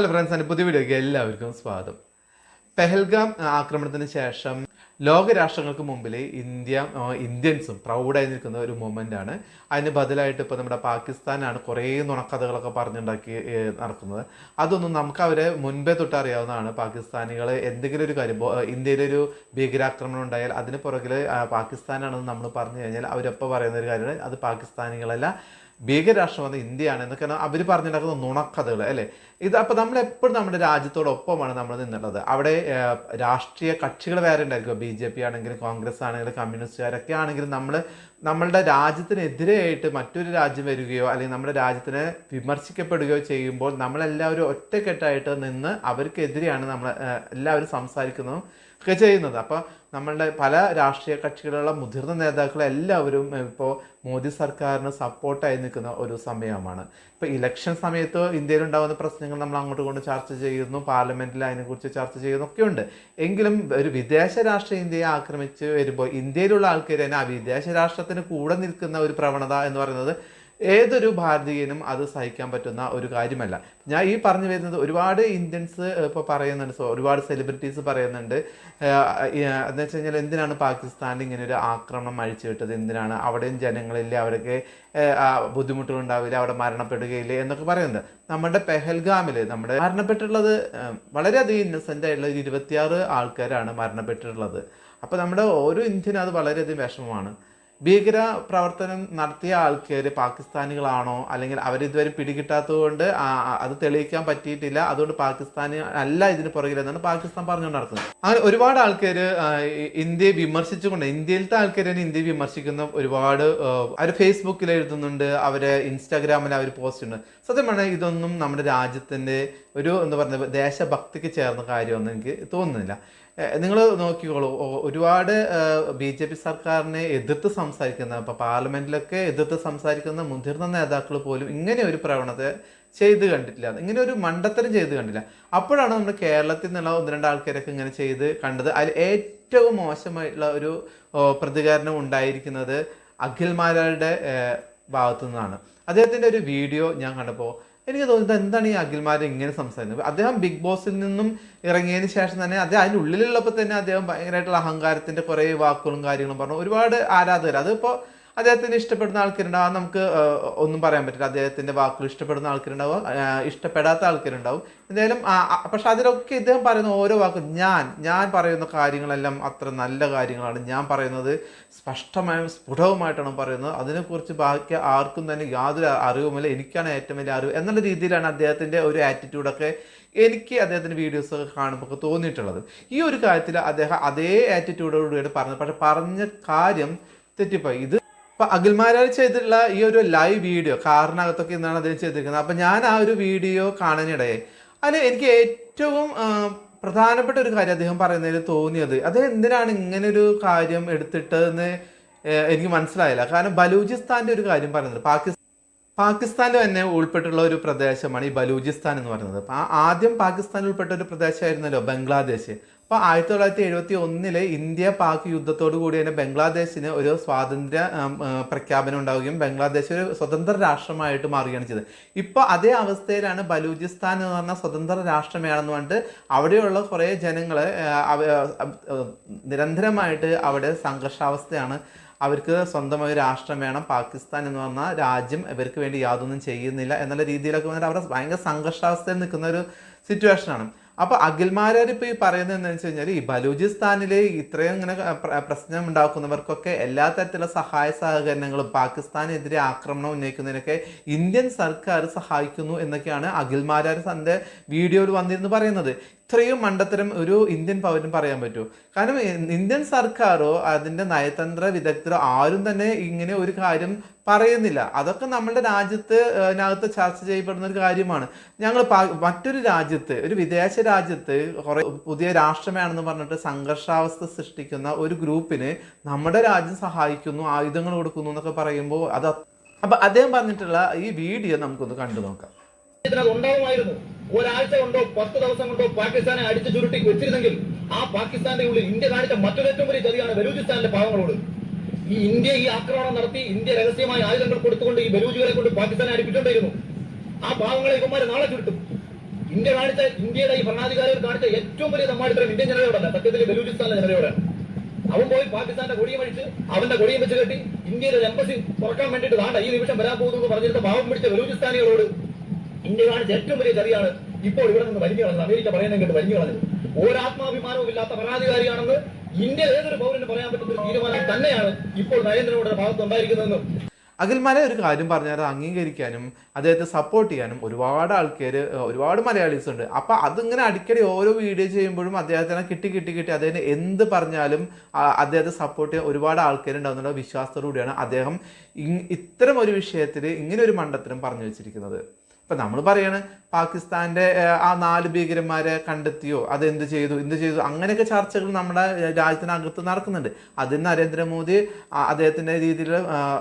Hello friends എന്റെ പുതിയ വീഡിയോയ്ക്ക് എല്ലാവർക്കും സ്വാഗതം. പെഹൽഗാം ആക്രമണത്തിന് ശേഷം ലോകരാഷ്ട്രങ്ങൾക്ക് മുമ്പിൽ ഇന്ത്യ ഇന്ത്യൻസും പ്രൗഡായി നിൽക്കുന്ന ഒരു ആണ്. അതിന് ബദലായിട്ട് ഇപ്പോൾ നമ്മുടെ പാകിസ്ഥാനാണ് കുറേ നുണക്കഥകളൊക്കെ പറഞ്ഞുണ്ടാക്കി നടക്കുന്നത്. അതൊന്നും നമുക്ക് അവരെ മുൻപേ തൊട്ട് അറിയാവുന്നതാണ്. പാകിസ്ഥാനികൾ എന്തെങ്കിലും ഒരു കാര്യം ഇന്ത്യയിലൊരു ഭീകരാക്രമണം ഉണ്ടായാൽ അതിന് പുറകിൽ പാകിസ്ഥാനാണെന്ന് നമ്മൾ പറഞ്ഞു കഴിഞ്ഞാൽ അവരെപ്പോൾ പറയുന്ന ഒരു കാര്യമാണ്. അത് പാകിസ്ഥാനികളല്ല ഭീകരരാഷ്ട്രം വന്ന ഇന്ത്യയാണ് എന്നൊക്കെയാണ് അവർ പറഞ്ഞിട്ടുണ്ടാക്കുന്ന നുണക്കഥകൾ അല്ലേ? ഇത് അപ്പോൾ നമ്മൾ എപ്പോഴും നമ്മുടെ രാജ്യത്തോടൊപ്പമാണ് നമ്മൾ നിന്നുള്ളത്. അവിടെ രാഷ്ട്രീയ കക്ഷികൾ വേറെ ഉണ്ടായിരിക്കും. ബി ജെ പി ആണെങ്കിലും കോൺഗ്രസ് ആണെങ്കിലും കമ്മ്യൂണിസ്റ്റുകാരൊക്കെ ആണെങ്കിലും നമ്മൾ നമ്മളുടെ രാജ്യത്തിനെതിരെയായിട്ട് മറ്റൊരു രാജ്യം വരികയോ അല്ലെങ്കിൽ നമ്മുടെ രാജ്യത്തിനെ വിമർശിക്കപ്പെടുകയോ ചെയ്യുമ്പോൾ നമ്മളെല്ലാവരും ഒറ്റക്കെട്ടായിട്ട് നിന്ന് അവർക്കെതിരെയാണ് നമ്മൾ എല്ലാവരും സംസാരിക്കുന്നതും ഒക്കെ ചെയ്യുന്നത്. അപ്പോൾ നമ്മളുടെ പല രാഷ്ട്രീയ കക്ഷികളുള്ള മുതിർന്ന നേതാക്കളെ എല്ലാവരും ഇപ്പോൾ മോദി സർക്കാരിന് സപ്പോർട്ടായി നിൽക്കുന്ന ഒരു സമയമാണ്. ഇപ്പോൾ ഇലക്ഷൻ സമയത്ത് ഇന്ത്യയിൽ ഉണ്ടാകുന്ന പ്രശ്നങ്ങൾ നമ്മൾ അങ്ങോട്ട് കൊണ്ട് ചർച്ച ചെയ്യുന്നു. പാർലമെന്റിൽ അതിനെക്കുറിച്ച് ചർച്ച ചെയ്യുന്നു ഒക്കെ ഉണ്ട്. എങ്കിലും ഒരു വിദേശ രാഷ്ട്രം ഇന്ത്യയെ ആക്രമിച്ച് വരുമ്പോൾ ഇന്ത്യയിലുള്ള ആൾക്കാർ തന്നെ ആ വിദേശ രാഷ്ട്രത്തിന് കൂടെ നിൽക്കുന്ന ഒരു പ്രവണത എന്ന് പറയുന്നത് ഏതൊരു ഭാരതീയനും അത് സഹിക്കാൻ പറ്റുന്ന ഒരു കാര്യമല്ല. ഞാൻ ഈ പറഞ്ഞു വരുന്നത് ഒരുപാട് ഇന്ത്യൻസ് ഇപ്പോൾ പറയുന്നുണ്ട്. സോ ഒരുപാട് സെലിബ്രിറ്റീസ് പറയുന്നുണ്ട്. എന്ന് വെച്ച് കഴിഞ്ഞാൽ എന്തിനാണ് പാകിസ്ഥാൻ ഇങ്ങനെ ഒരു ആക്രമണം അഴിച്ചു വിട്ടത്? എന്തിനാണ് അവിടെയും ജനങ്ങളില്ല അവരൊക്കെ ബുദ്ധിമുട്ടുകളുണ്ടാവില്ല അവിടെ മരണപ്പെടുകയില്ല? എന്നൊക്കെ പറയുന്നത്. നമ്മുടെ പെഹൽഗാമിൽ നമ്മുടെ മരണപ്പെട്ടിട്ടുള്ളത് വളരെയധികം ഇന്നസെന്റ് ആയിട്ടുള്ള ഒരു ഇരുപത്തിയാറ് ആൾക്കാരാണ് മരണപ്പെട്ടിട്ടുള്ളത്. അപ്പോൾ നമ്മുടെ ഓരോ ഇന്ത്യനും അത് വളരെയധികം വിഷമമാണ്. ഭീകര പ്രവർത്തനം നടത്തിയ ആൾക്കാർ പാകിസ്ഥാനികളാണോ? അല്ലെങ്കിൽ അവരിതുവരെ പിടികിട്ടാത്തത് കൊണ്ട് അത് തെളിയിക്കാൻ പറ്റിയിട്ടില്ല. അതുകൊണ്ട് പാകിസ്ഥാനി അല്ല ഇതിന് പുറകിലെന്നാണ് പാകിസ്ഥാൻ പറഞ്ഞുകൊണ്ട് നടക്കുന്നത്. അങ്ങനെ ഒരുപാട് ആൾക്കാർ ഇന്ത്യയെ വിമർശിച്ചുകൊണ്ട് ഇന്ത്യയിലത്തെ ആൾക്കാർ തന്നെ ഇന്ത്യയെ വിമർശിക്കുന്ന ഒരുപാട് അവർ ഫേസ്ബുക്കിൽ എഴുതുന്നുണ്ട് അവർ ഇൻസ്റ്റാഗ്രാമിൽ അവർ പോസ്റ്റ് ഉണ്ട്. സത്യം പറഞ്ഞാൽ ഇതൊന്നും നമ്മുടെ രാജ്യത്തിന്റെ ഒരു എന്താ പറയുക ദേശഭക്തിക്ക് ചേർന്ന കാര്യമൊന്നും എനിക്ക് തോന്നുന്നില്ല. നിങ്ങൾ നോക്കിക്കോളൂ. ഒരുപാട് ബി ജെ പി സർക്കാരിനെ എതിർത്ത് സംസാരിക്കുന്ന ഇപ്പൊ പാർലമെന്റിലൊക്കെ എതിർത്ത് സംസാരിക്കുന്ന മുതിർന്ന നേതാക്കൾ പോലും ഇങ്ങനെ ഒരു പ്രവണത ചെയ്ത് കണ്ടിട്ടില്ല. ഇങ്ങനെ ഒരു മണ്ടത്തരം ചെയ്ത് കണ്ടില്ല. അപ്പോഴാണ് നമ്മുടെ കേരളത്തിൽ നിന്നുള്ള ഒന്ന് രണ്ട് ആൾക്കാരൊക്കെ ഇങ്ങനെ ചെയ്ത് കണ്ടത്. അതിൽ ഏറ്റവും മോശമായിട്ടുള്ള ഒരു പ്രതികരണം ഉണ്ടായിരിക്കുന്നത് അഖിൽമാരുടെ ഭാഗത്തു നിന്നാണ്. അദ്ദേഹത്തിന്റെ ഒരു വീഡിയോ ഞാൻ കണ്ടപ്പോൾ എനിക്ക് തോന്നുന്നത് എന്താണ് ഈ അഖിൽമാരെ ഇങ്ങനെ സംസാരിക്കുന്നത്? അദ്ദേഹം ബിഗ് ബോസിൽ നിന്നും ഇറങ്ങിയതിന് ശേഷം തന്നെ അദ്ദേഹം അതിന്റെ ഉള്ളിലുള്ളപ്പോൾ തന്നെ അദ്ദേഹം ഭയങ്കരമായിട്ടുള്ള അഹങ്കാരത്തിന്റെ കുറേ വാക്കുകളും കാര്യങ്ങളും പറഞ്ഞു. ഒരുപാട് ആരാധകർ. അതിപ്പോൾ അദ്ദേഹത്തിന് ഇഷ്ടപ്പെടുന്ന ആൾക്കാരുണ്ടാവും. നമുക്ക് ഒന്നും പറയാൻ പറ്റില്ല. അദ്ദേഹത്തിന്റെ വാക്കുകൾ ഇഷ്ടപ്പെടുന്ന ആൾക്കാരുണ്ടാവും. ഇഷ്ടപ്പെടാത്ത ആൾക്കാരുണ്ടാവും. എന്തായാലും പക്ഷെ അതിലൊക്കെ ഇദ്ദേഹം പറയുന്ന ഓരോ വാക്കും ഞാൻ ഞാൻ പറയുന്ന കാര്യങ്ങളെല്ലാം അത്ര നല്ല കാര്യങ്ങളാണ്. ഞാൻ പറയുന്നത് സ്പഷ്ടമായും സ്ഫുടവുമായിട്ടാണ് പറയുന്നത്. അതിനെക്കുറിച്ച് ബാക്കി ആർക്കും തന്നെ യാതൊരു അറിവുമില്ല. എനിക്കാണ് ഏറ്റവും വലിയ അറിവ് എന്നുള്ള രീതിയിലാണ് അദ്ദേഹത്തിന്റെ ഒരു ആറ്റിറ്റ്യൂഡൊക്കെ എനിക്ക് അദ്ദേഹത്തിന്റെ വീഡിയോസൊക്കെ കാണുമ്പോൾ തോന്നിയിട്ടുള്ളത്. ഈ ഒരു കാര്യത്തിൽ അദ്ദേഹം അതേ ആറ്റിറ്റ്യൂഡോടുകൂടിയാണ് പറഞ്ഞത് പക്ഷെ പറഞ്ഞ കാര്യം തെറ്റിപ്പോയി. ഇത് അപ്പൊ അഖിൽമാരാർ ചെയ്തിട്ടുള്ള ഈ ഒരു ലൈവ് വീഡിയോ കാറിനകത്തൊക്കെ ഇന്നാണ് അദ്ദേഹം ചെയ്തിരിക്കുന്നത്. അപ്പൊ ഞാൻ ആ ഒരു വീഡിയോ കാണാനിടയെ അതിൽ എനിക്ക് ഏറ്റവും പ്രധാനപ്പെട്ട ഒരു കാര്യം അദ്ദേഹം പറയുന്നതിൽ തോന്നിയത് അദ്ദേഹം എന്തിനാണ് ഇങ്ങനെ ഒരു കാര്യം എടുത്തിട്ടതെന്ന് ഏഹ്, എനിക്ക് മനസ്സിലായില്ല. കാരണം ബലൂചിസ്ഥാന്റെ ഒരു കാര്യം പറയുന്നത് പാകിസ്ഥാൻ പാകിസ്ഥാനിൽ തന്നെ ഉൾപ്പെട്ടുള്ള ഒരു പ്രദേശമാണ് ഈ ബലൂചിസ്ഥാൻ എന്ന് പറയുന്നത്. ആദ്യം പാകിസ്ഥാനിൽ ഉൾപ്പെട്ട ഒരു പ്രദേശമായിരുന്നല്ലോ ബംഗ്ലാദേശ്. അപ്പൊ ആയിരത്തി തൊള്ളായിരത്തി എഴുപത്തി ഒന്നിലെ ഇന്ത്യ പാക് യുദ്ധത്തോടു കൂടി തന്നെ ബംഗ്ലാദേശിന് ഒരു സ്വാതന്ത്ര്യ പ്രഖ്യാപനം ഉണ്ടാവുകയും ബംഗ്ലാദേശ് ഒരു സ്വതന്ത്ര രാഷ്ട്രമായിട്ട് മാറുകയാണ് ചെയ്തത്. ഇപ്പോൾ അതേ അവസ്ഥയിലാണ് ബലൂചിസ്ഥാൻ എന്ന് പറഞ്ഞ സ്വതന്ത്ര രാഷ്ട്രമാണെന്ന് പറഞ്ഞിട്ട് അവിടെയുള്ള കുറേ ജനങ്ങൾ നിരന്തരമായിട്ട് അവിടെ സംഘർഷാവസ്ഥയാണ് അവർക്ക് സ്വന്തമായ രാഷ്ട്രം വേണം പാകിസ്ഥാൻ എന്ന് പറഞ്ഞ രാജ്യം ഇവർക്ക് വേണ്ടി യാതൊന്നും ചെയ്യുന്നില്ല എന്നുള്ള രീതിയിലൊക്കെ വന്നിട്ട് അവിടെ ഭയങ്കര സംഘർഷാവസ്ഥയിൽ നിൽക്കുന്ന ഒരു സിറ്റുവേഷനാണ് അപ്പൊ അഖിൽമാരാർ ഇപ്പൊ ഈ പറയുന്നത് എന്താണെന്ന് വെച്ച് കഴിഞ്ഞാൽ ഈ ബലൂചിസ്ഥാനിലെ ഇത്രയും ഇങ്ങനെ പ്രശ്നം ഉണ്ടാക്കുന്നവർക്കൊക്കെ എല്ലാ തരത്തിലുള്ള സഹായ സഹകരണങ്ങളും പാകിസ്ഥാനെതിരെ ആക്രമണം ഉന്നയിക്കുന്നതിനൊക്കെ ഇന്ത്യൻ സർക്കാർ സഹായിക്കുന്നു എന്നൊക്കെയാണ് അഖിൽമാരാർ തന്റെ വീഡിയോയിൽ വന്നിരുന്നു പറയുന്നത്. ഇത്രയും മണ്ടത്തരം ഒരു ഇന്ത്യൻ പൗരൻ പറയാൻ പറ്റൂ കാരണം ഇന്ത്യൻ സർക്കാരോ അതിന്റെ നയതന്ത്ര വിദഗ്ധരോ ആരും തന്നെ ഇങ്ങനെ ഒരു കാര്യം പറയുന്നില്ല. അതൊക്കെ നമ്മുടെ രാജ്യത്ത് അതിനകത്ത് ചർച്ച ചെയ്യപ്പെടുന്ന ഒരു കാര്യമാണ്. ഞങ്ങൾ മറ്റൊരു രാജ്യത്ത് ഒരു വിദേശ രാജ്യത്ത് കുറെ പുതിയ രാഷ്ട്രം വേണമെന്ന് പറഞ്ഞിട്ട് സംഘർഷാവസ്ഥ സൃഷ്ടിക്കുന്ന ഒരു ഗ്രൂപ്പിന് നമ്മുടെ രാജ്യം സഹായിക്കുന്നു ആയുധങ്ങൾ കൊടുക്കുന്നു എന്നൊക്കെ പറയുമ്പോൾ അത് അപ്പം അദ്ദേഹം പറഞ്ഞിട്ടുള്ള ഈ വീഡിയോ നമുക്കൊന്ന് കണ്ടു നോക്കാം. ഒരാഴ്ച കൊണ്ടോ പത്ത് ദിവസം കൊണ്ടോ പാകിസ്ഥാനെ അടിച്ചു ചുരുട്ടി വെച്ചിരുന്നെങ്കിൽ ആ പാകിസ്ഥാന്റെ ഉള്ളിൽ ഇന്ത്യ കാണിച്ച മറ്റൊരു ഏറ്റവും വലിയ ചതിയാണ് ബലൂചിസ്ഥാനിലെ പാവങ്ങളോട്. ഈ ഇന്ത്യ ഈ ആക്രമണം നടത്തി ഇന്ത്യ രഹസ്യമായ ആയുധങ്ങൾ കൊടുത്തുകൊണ്ട് ഈ ബലൂജികളെ കൊണ്ട് പാകിസ്ഥാനെ അടിപ്പിച്ചുകൊണ്ടിരുന്നു ആ പാവങ്ങളെ ഇവന്മാരെ നാളെ ചുരുട്ടും. ഇന്ത്യ കാണിച്ച ഇന്ത്യയുടെ ഈ ഭരണാധികാരികൾ കാണിച്ച ഏറ്റവും വലിയ തമ്മാടിത്തരം ഇന്ത്യൻ ജനതയോടല്ല സത്യത്തിൽ ബലൂചിസ്ഥാനിലെ ജനതയോടാണ് അവൻ പോയി പാകിസ്ഥാന്റെ കൊടിയും അഴിച്ച് അവന്റെ കൊടിയും വെച്ച് കെട്ടി ഇന്ത്യയിലെ എംബസി തുറക്കാൻ വേണ്ടിയിട്ട് താണ്ട ഈ നിമിഷം വരാൻ പോകുന്നു പറഞ്ഞിട്ട് പാവം പിടിച്ച ബലൂചിസ്ഥാനികളോട് ഇന്ത്യ കാണിച്ച ഏറ്റവും വലിയ ചതിയാണ് ഇപ്പോൾ ഇവിടെ നിന്ന് വലിഞ്ഞു കളഞ്ഞത്. അമേരിക്ക പറയുന്നത് കേട്ട് വലിഞ്ഞു കളഞ്ഞത്. ഒരാത്മാഭിമാനവും ഇല്ലാത്ത ഭരണാധികാരിയാണെന്ന് ഇന്ത്യ ഏതൊരു പൗരന് പറയാൻ പറ്റുന്ന തീരുമാനം തന്നെയാണ് ഇപ്പോൾ നരേന്ദ്രമോദിയുടെ ഭാഗത്ത് ഉണ്ടായിരിക്കുന്നതെന്നും. അഖിൽമാല ഒരു കാര്യം പറഞ്ഞാൽ അംഗീകരിക്കാനും അദ്ദേഹത്തെ സപ്പോർട്ട് ചെയ്യാനും ഒരുപാട് ആൾക്കാർ ഒരുപാട് മലയാളീസ് ഉണ്ട്. അപ്പോൾ അതിങ്ങനെ അടിക്കടി ഓരോ വീഡിയോ ചെയ്യുമ്പോഴും അദ്ദേഹത്തിനെ കിട്ടി കിട്ടി കിട്ടി. അദ്ദേഹം എന്ത് പറഞ്ഞാലും അദ്ദേഹത്തെ സപ്പോർട്ട് ചെയ്യാൻ ഒരുപാട് ആൾക്കാരുണ്ടാവുന്നുള്ള വിശ്വാസത്തോടുകൂടിയാണ് അദ്ദേഹം ഇത്തരം ഒരു വിഷയത്തിൽ ഇങ്ങനെ ഒരു മണ്ഡത്തിനും പറഞ്ഞു വെച്ചിരിക്കുന്നത്. ഇപ്പം നമ്മൾ പറയാണ് പാകിസ്ഥാന്റെ ആ നാല് ഭീകരന്മാരെ കണ്ടെത്തിയോ? അത് എന്ത് ചെയ്തു? എന്ത് ചെയ്തു? അങ്ങനെയൊക്കെ ചർച്ചകൾ നമ്മുടെ രാജ്യത്തിനകത്ത് നടക്കുന്നുണ്ട്. അതിന് നരേന്ദ്രമോദി അദ്ദേഹത്തിന്റെ രീതിയിൽ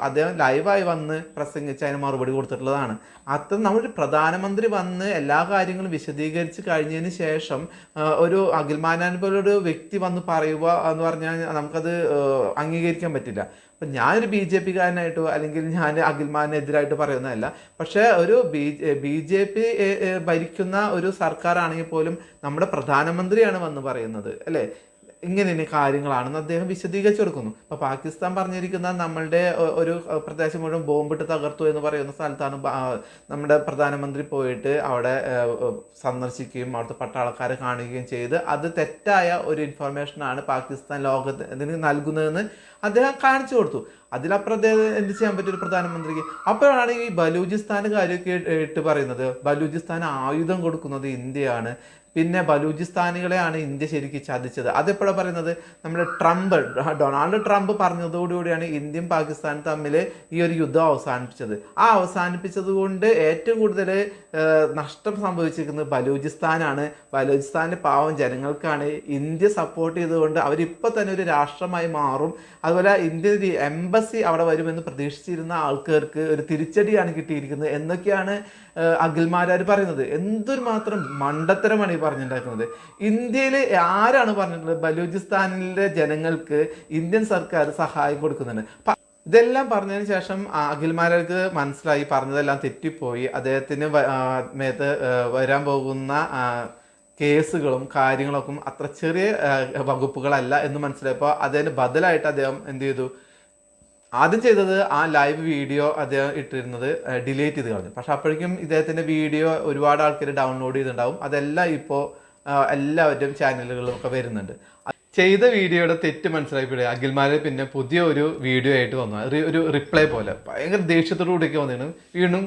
അദ്ദേഹം ലൈവായി വന്ന് പ്രസംഗിച്ച് അതിന് മറുപടി കൊടുത്തിട്ടുള്ളതാണ്. അത്ര നമ്മളൊരു പ്രധാനമന്ത്രി വന്ന് എല്ലാ കാര്യങ്ങളും വിശദീകരിച്ച് കഴിഞ്ഞതിന് ശേഷം ഒരു അഖിൽമാനാൻ പോലൊരു വ്യക്തി വന്ന് പറയുക എന്ന് പറഞ്ഞാൽ നമുക്കത് അംഗീകരിക്കാൻ പറ്റില്ല. അപ്പം ഞാനൊരു ബി ജെ പിക്കാരനായിട്ടോ അല്ലെങ്കിൽ ഞാൻ അഖിൽമാനെതിരായിട്ട് പറയുന്നതല്ല. പക്ഷേ ഒരു ബി ബി ജെ പി ഭരിക്കുന്ന ഒരു സർക്കാർ ആണെങ്കിൽ പോലും നമ്മുടെ പ്രധാനമന്ത്രിയാണ് വന്ന് പറയുന്നത് അല്ലേ? ഇങ്ങനെ കാര്യങ്ങളാണെന്ന് അദ്ദേഹം വിശദീകരിച്ചു കൊടുക്കുന്നു. അപ്പോൾ പാകിസ്ഥാൻ പറഞ്ഞിരിക്കുന്ന നമ്മളുടെ ഒരു പ്രദേശം മുഴുവൻ ബോംബിട്ട് തകർത്തു എന്ന് പറയുന്ന സ്ഥലത്താണ് നമ്മുടെ പ്രധാനമന്ത്രി പോയിട്ട് അവിടെ സന്ദർശിക്കുകയും അവിടുത്തെ പട്ടാളക്കാരെ കാണുകയും ചെയ്ത് അത് തെറ്റായ ഒരു ഇൻഫർമേഷനാണ് പാകിസ്ഥാൻ ലോകത്തിന് നൽകുന്നതെന്ന് അദ്ദേഹം കാണിച്ചു കൊടുത്തു. അതിലപ്പുറം അദ്ദേഹം എന്ത് ചെയ്യാൻ പറ്റും ഒരു പ്രധാനമന്ത്രിക്ക്? അപ്പോഴാണ് ഈ ബലൂചിസ്ഥാൻ കാര്യമൊക്കെ ഇട്ട് പറയുന്നത്. ബലൂചിസ്ഥാൻ ആയുധം കൊടുക്കുന്നത് ഇന്ത്യയാണ്. പിന്നെ ബലൂചിസ്ഥാനികളെയാണ് ഇന്ത്യ ശരിക്കും ചതിച്ചത്. അതെപ്പോഴാണ് പറയുന്നത്? നമ്മുടെ ട്രംപ് ഡൊണാൾഡ് ട്രംപ് പറഞ്ഞതോടുകൂടിയാണ് ഇന്ത്യയും പാകിസ്ഥാനും തമ്മിൽ ഈ ഒരു യുദ്ധം അവസാനിപ്പിച്ചത്. ആ അവസാനിപ്പിച്ചത് കൊണ്ട് ഏറ്റവും കൂടുതൽ നഷ്ടം സംഭവിച്ചിരിക്കുന്നത് ബലൂചിസ്ഥാനാണ്. ബലൂചിസ്ഥാനിലെ പാവം ജനങ്ങൾക്കാണ് ഇന്ത്യ സപ്പോർട്ട് ചെയ്തുകൊണ്ട് അവരിപ്പോൾ തന്നെ ഒരു രാഷ്ട്രമായി മാറും. അതുപോലെ ഇന്ത്യ എംബസി അവിടെ വരുമെന്ന് പ്രതീക്ഷിച്ചിരുന്ന ആൾക്കാർക്ക് ഒരു തിരിച്ചടിയാണ് കിട്ടിയിരിക്കുന്നത് എന്നൊക്കെയാണ് അഖിൽമാരാർ പറയുന്നത്. എന്തൊരു മാത്രം മണ്ടത്തരമാണ് ഈ പറഞ്ഞിട്ടുണ്ടാക്കുന്നത് ഇന്ത്യയിൽ ആരാണ് പറഞ്ഞിട്ടുള്ളത്? ബലൂചിസ്ഥാനിലെ ജനങ്ങൾക്ക് ഇന്ത്യൻ സർക്കാർ സഹായം കൊടുക്കുന്നുണ്ട്. ഇതെല്ലാം പറഞ്ഞതിന് ശേഷം ആ, മനസ്സിലായി പറഞ്ഞതെല്ലാം തെറ്റിപ്പോയി. അദ്ദേഹത്തിന് മേത്ത് വരാൻ പോകുന്ന കേസുകളും കാര്യങ്ങളൊക്കെ അത്ര ചെറിയ വകുപ്പുകളല്ല എന്ന് മനസ്സിലായപ്പോൾ അതിന് ബദലായിട്ട് അദ്ദേഹം എന്ത് ചെയ്തു? ആദ്യം ചെയ്തത് ആ ലൈവ് വീഡിയോ അദ്ദേഹം ഇട്ടിരുന്നത് ഡിലീറ്റ് ചെയ്ത് കളഞ്ഞു. പക്ഷെ അപ്പോഴേക്കും ഇദ്ദേഹത്തിന്റെ വീഡിയോ ഒരുപാട് ആൾക്കാർ ഡൗൺലോഡ് ചെയ്തിട്ടുണ്ടാവും. അതെല്ലാം ഇപ്പോൾ എല്ലാവരുടെയും ചാനലുകളിലും ഒക്കെ വരുന്നുണ്ട്. ചെയ്ത വീഡിയോയുടെ തെറ്റ് മനസ്സിലാക്കിയിട്ട് അഖിൽമാരെ പിന്നെ പുതിയ ഒരു വീഡിയോ ആയിട്ട് വന്നു. ഒരു റിപ്ലൈ പോലെ. ഭയങ്കര ദേഷ്യത്തോടു കൂടിയൊക്കെ വന്നിരുന്നു. വീണ്ടും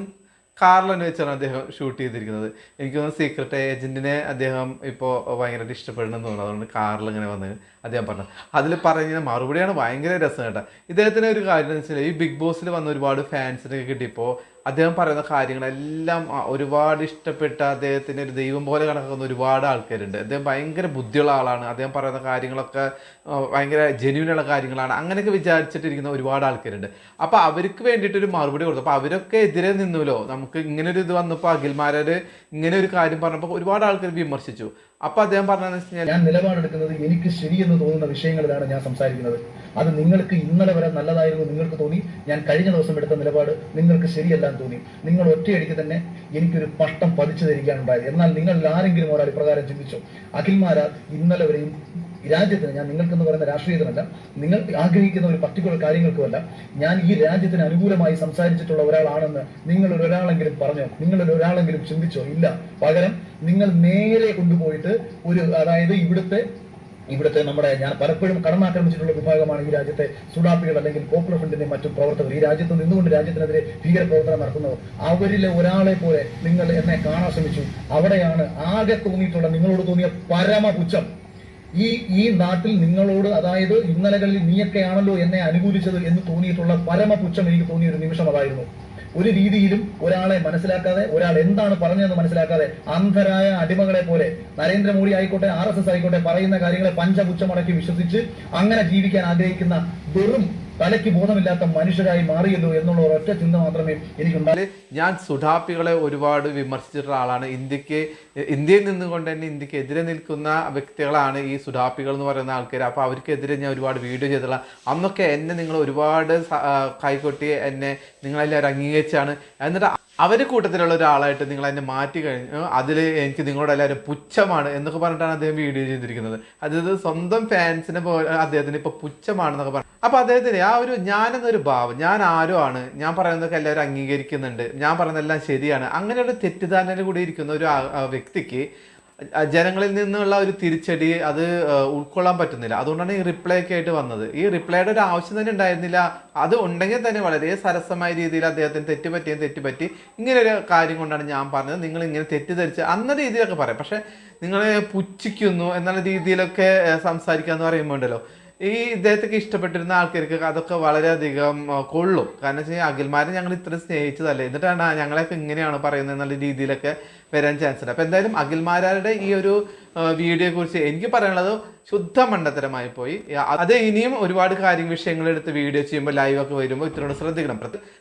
കാറിൽ തന്നെ വെച്ചാണ് അദ്ദേഹം ഷൂട്ട് ചെയ്തിരിക്കുന്നത്. എനിക്ക് തോന്നുന്നു സീക്രട്ട് ഏജന്റിനെ അദ്ദേഹം ഇപ്പോൾ ഭയങ്കരമായിട്ട് ഇഷ്ടപ്പെടണമെന്ന് തോന്നുന്നു. അതുകൊണ്ട് കാറിൽ ഇങ്ങനെ വന്ന് അദ്ദേഹം പറഞ്ഞു. അതിൽ പറഞ്ഞ മറുപടിയാണ് ഭയങ്കര രസം കേട്ടോ. ഇദ്ദേഹത്തിന് ഒരു കാര്യം എന്ന് വെച്ചാൽ ഈ ബിഗ് ബോസിൽ വന്ന ഒരുപാട് ഫാൻസിനൊക്കെ കിട്ടിയപ്പോൾ അദ്ദേഹം പറയുന്ന കാര്യങ്ങളെല്ലാം ഒരുപാട് ഇഷ്ടപ്പെട്ട അദ്ദേഹത്തിന് ഒരു ദൈവം പോലെ കണക്കാക്കുന്ന ഒരുപാട് ആൾക്കാരുണ്ട്. അദ്ദേഹം ഭയങ്കര ബുദ്ധിയുള്ള ആളാണ്. അദ്ദേഹം പറയുന്ന കാര്യങ്ങളൊക്കെ ഭയങ്കര ജെന്യൂനുള്ള കാര്യങ്ങളാണ്. അങ്ങനെയൊക്കെ വിചാരിച്ചിട്ടിരിക്കുന്ന ഒരുപാട് ആൾക്കാരുണ്ട്. അപ്പോൾ അവർക്ക് വേണ്ടിയിട്ടൊരു മറുപടി കൊടുത്തു. അപ്പോൾ അവരൊക്കെ എതിരെ നിന്നുല്ലോ നമുക്ക് ഇങ്ങനെ ഒരു ഇത് വന്നപ്പോൾ അഖിൽമാരോട് ഇങ്ങനെ ഒരു കാര്യം പറഞ്ഞപ്പോൾ ഒരുപാട് ആൾക്കാർ വിമർശിച്ചു. അപ്പോൾ അദ്ദേഹം കഴിഞ്ഞാൽ ഞാൻ നിലപാടെടുക്കുന്നത് എനിക്ക് ശരിയെന്ന് തോന്നുന്ന വിഷയങ്ങളിലാണ് ഞാൻ സംസാരിക്കുന്നത്. അത് നിങ്ങൾക്ക് ഇന്നലെ വരെ നല്ലതായിരുന്നു നിങ്ങൾക്ക് തോന്നി. ഞാൻ കഴിഞ്ഞ ദിവസം എടുത്ത നിലപാട് നിങ്ങൾക്ക് ശരിയല്ലാന്ന് തോന്നി. നിങ്ങൾ ഒറ്റയടിക്ക് തന്നെ എനിക്കൊരു പട്ടം പതിച്ചു തരികയാണുണ്ടായത്. എന്നാൽ നിങ്ങൾ ആരെങ്കിലും ഒരാൾ ഇപ്രകാരം ചിന്തിച്ചു. അഖിൽമാരാ ഇന്നലെ വരെയും രാജ്യത്തിന് ഞാൻ നിങ്ങൾക്കെന്ന് പറയുന്ന രാഷ്ട്രീയത്തിനല്ല നിങ്ങൾ ആഗ്രഹിക്കുന്ന ഒരു പർട്ടിക്കുലർ കാര്യങ്ങൾക്കുമല്ല ഞാൻ ഈ രാജ്യത്തിന് അനുകൂലമായി സംസാരിച്ചിട്ടുള്ള ഒരാളാണെന്ന് നിങ്ങളിൽ ഒരാളെങ്കിലും പറഞ്ഞോ? നിങ്ങളിൽ ഒരാളെങ്കിലും ചിന്തിച്ചോ? ഇല്ല. പകരം നിങ്ങൾ നേരെ കൊണ്ടുപോയിട്ട് ഒരു അതായത് ഇവിടുത്തെ ഇവിടുത്തെ നമ്മുടെ ഞാൻ പലപ്പോഴും കടന്നാക്രമിച്ചിട്ടുള്ള വിഭാഗമാണ് ഈ രാജ്യത്തെ സുഡാപ്പികൾ അല്ലെങ്കിൽ പോപ്പുലർ ഫ്രണ്ടിന്റെ മറ്റു പ്രവർത്തകർ. ഈ രാജ്യത്ത് നിന്നുകൊണ്ട് രാജ്യത്തിനെതിരെ ഭീകര പ്രവർത്തനം നടത്തുന്നവർ. അവരിലെ ഒരാളെ പോലെ നിങ്ങൾ എന്നെ കാണാൻ ശ്രമിച്ചു. അവിടെയാണ് ആകെ തോന്നിയിട്ടുള്ള നിങ്ങളോട് തോന്നിയ പരമപുച്ഛം ഈ ഈ നാട്ടിൽ നിങ്ങളോട് അതായത് ഇന്നലകളിൽ നീയൊക്കെയാണല്ലോ എന്നെ അനുകൂലിച്ചത് എന്ന് തോന്നിയിട്ടുള്ള പരമപുച്ഛം എനിക്ക് തോന്നിയ ഒരു നിമിഷം അതായിരുന്നു ഒരു രീതിയിലും ഒരാളെ മനസ്സിലാക്കാതെ ഒരാൾ എന്താണ് പറഞ്ഞതെന്ന് മനസ്സിലാക്കാതെ അന്ധരായ അടിമകളെ പോലെ നരേന്ദ്രമോദി ആയിക്കോട്ടെ ആർ എസ് എസ് ആയിക്കോട്ടെ പറയുന്ന കാര്യങ്ങളെ പഞ്ചപുച്ഛമടക്കി വിശ്വസിച്ച് അങ്ങനെ ജീവിക്കാൻ ആഗ്രഹിക്കുന്ന വെറും തലയ്ക്ക് ബോധമില്ലാത്ത മനുഷ്യരായി മാറിയല്ലോ എന്നുള്ള ഒരൊറ്റ ചിന്ത മാത്രമേ എനിക്കുണ്ടായി ഇതിൽ ഞാൻ സുഡാപ്പികളെ ഒരുപാട് വിമർശിച്ചിട്ടുള്ള ആളാണ്. ഇന്ത്യയ്ക്ക് ഇന്ത്യയിൽ നിന്നുകൊണ്ട് തന്നെ ഇന്ത്യയ്ക്ക് എതിരെ നിൽക്കുന്ന വ്യക്തികളാണ് ഈ സുഡാപ്പികൾ എന്ന് പറയുന്ന ആൾക്കാർ അപ്പോൾ അവർക്കെതിരെ ഞാൻ ഒരുപാട് വീഡിയോ ചെയ്തിട്ടുള്ള അന്നൊക്കെ എന്നെ നിങ്ങൾ ഒരുപാട് കൈകൊട്ടി എന്നെ നിങ്ങളെല്ലാവരും അംഗീകരിച്ചാണ്. എന്നിട്ട് അവർ കൂട്ടത്തിലുള്ള ഒരാളായിട്ട് നിങ്ങൾ എന്നെ മാറ്റി കഴിഞ്ഞു അതിൽ എനിക്ക് നിങ്ങളോട് എല്ലാവരും പുച്ഛമാണ് എന്നൊക്കെ പറഞ്ഞിട്ടാണ് അദ്ദേഹം വീഡിയോ ചെയ്തിരിക്കുന്നത്. അതായത് സ്വന്തം ഫാൻസിനെ പോലെ അദ്ദേഹത്തിന് ഇപ്പോൾ പുച്ഛമാണെന്നൊക്കെ പറഞ്ഞു അപ്പോൾ അദ്ദേഹത്തിന് ആ ഒരു ഞാനെന്നൊരു ഭാവം ഞാൻ ആരോ ആണ് ഞാൻ പറയുന്നതൊക്കെ എല്ലാവരും അംഗീകരിക്കുന്നുണ്ട് ഞാൻ പറയുന്നതെല്ലാം ശരിയാണ് അങ്ങനെയുള്ള തെറ്റിദ്ധാരണയിൽ കൂടി ഇരിക്കുന്ന ഒരു വ്യക്തിക്ക് ജനങ്ങളിൽ നിന്നുള്ള ഒരു തിരിച്ചടി അത് ഉൾക്കൊള്ളാൻ പറ്റുന്നില്ല. അതുകൊണ്ടാണ് ഈ റിപ്ലൈ ഒക്കെ ആയിട്ട് വന്നത്. ഈ റിപ്ലൈയുടെ ഒരു ആവശ്യം തന്നെ ഉണ്ടായിരുന്നില്ല. അത് ഉണ്ടെങ്കിൽ തന്നെ വളരെ സരസമായ രീതിയിൽ അദ്ദേഹത്തിന് തെറ്റുപറ്റിയും തെറ്റുപറ്റി ഇങ്ങനെ ഒരു കാര്യം കൊണ്ടാണ് ഞാൻ പറഞ്ഞത്. നിങ്ങൾ ഇങ്ങനെ തെറ്റിദ്ധരിച്ച് അന്ന രീതിയിലൊക്കെ പറയാം. പക്ഷെ നിങ്ങളെ പുച്ഛിക്കുന്നു എന്നുള്ള രീതിയിലൊക്കെ സംസാരിക്കുക എന്ന് പറയുമ്പോൾ ഉണ്ടല്ലോ. ഈ ഇദ്ദേഹത്തൊക്കെ ഇഷ്ടപ്പെട്ടിരുന്ന ആൾക്കാർക്ക് അതൊക്കെ വളരെയധികം കൊള്ളും. കാരണം വെച്ചാൽ അഖിൽമാരെ ഞങ്ങൾ ഇത്രയും സ്നേഹിച്ചതല്ലേ? എന്നിട്ടാണ് ഞങ്ങളെയൊക്കെ ഇങ്ങനെയാണ് പറയുന്നത് എന്നുള്ള രീതിയിലൊക്കെ വരാൻ ചാൻസ് ഉണ്ട്. അപ്പോൾ എന്തായാലും അഖിൽമാരാരുടെ ഈ ഒരു വീഡിയോയെ കുറിച്ച് എനിക്ക് പറയാനുള്ളത് ശുദ്ധ മണ്ടത്തരമായി പോയി അത് ഇനിയും ഒരുപാട് കാര്യം വിഷയങ്ങൾ എടുത്ത് വീഡിയോ ചെയ്യുമ്പോൾ ലൈവൊക്കെ വരുമ്പോൾ ഇത്രയോട് ശ്രദ്ധിക്കണം.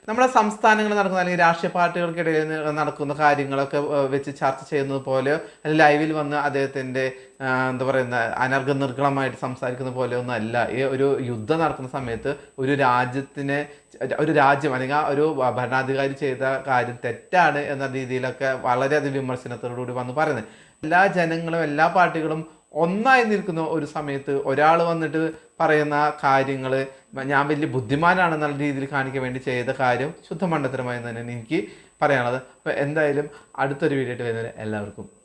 നമ്മുടെ സംസ്ഥാനങ്ങളിൽ നടക്കുന്ന അല്ലെങ്കിൽ രാഷ്ട്രീയ പാർട്ടികൾക്കിടയിൽ നടക്കുന്ന കാര്യങ്ങളൊക്കെ വെച്ച് ചർച്ച ചെയ്യുന്നത് പോലെ ലൈവിൽ വന്ന് അദ്ദേഹത്തിന്റെ എന്താ പറയുന്ന അനർഘ നിർഗളമായിട്ട് സംസാരിക്കുന്ന പോലെ ഒന്നും അല്ല. ഈ ഒരു യുദ്ധം നടക്കുന്ന സമയത്ത് ഒരു രാജ്യത്തിനെ ഒരു രാജ്യം അല്ലെങ്കിൽ ആ ഒരു ഭരണാധികാരി ചെയ്ത കാര്യം തെറ്റാണ് എന്ന രീതിയിലൊക്കെ വളരെയധികം വിമർശനത്തോടുകൂടി വന്ന് പറയുന്നത്. എല്ലാ ജനങ്ങളും എല്ലാ പാർട്ടികളും ഒന്നായി നിൽക്കുന്ന ഒരു സമയത്ത് ഒരാൾ വന്നിട്ട് പറയുന്ന കാര്യങ്ങൾ ഞാൻ വലിയ ബുദ്ധിമാനാണെന്നുള്ള രീതിയിൽ കാണിക്കാൻ വേണ്ടി ചെയ്ത കാര്യം ശുദ്ധ തന്നെയാണ് എനിക്ക് പറയാനുള്ളത്. അപ്പോൾ എന്തായാലും അടുത്തൊരു വീഡിയോ ആയിട്ട് വരുന്നവരെ എല്ലാവർക്കും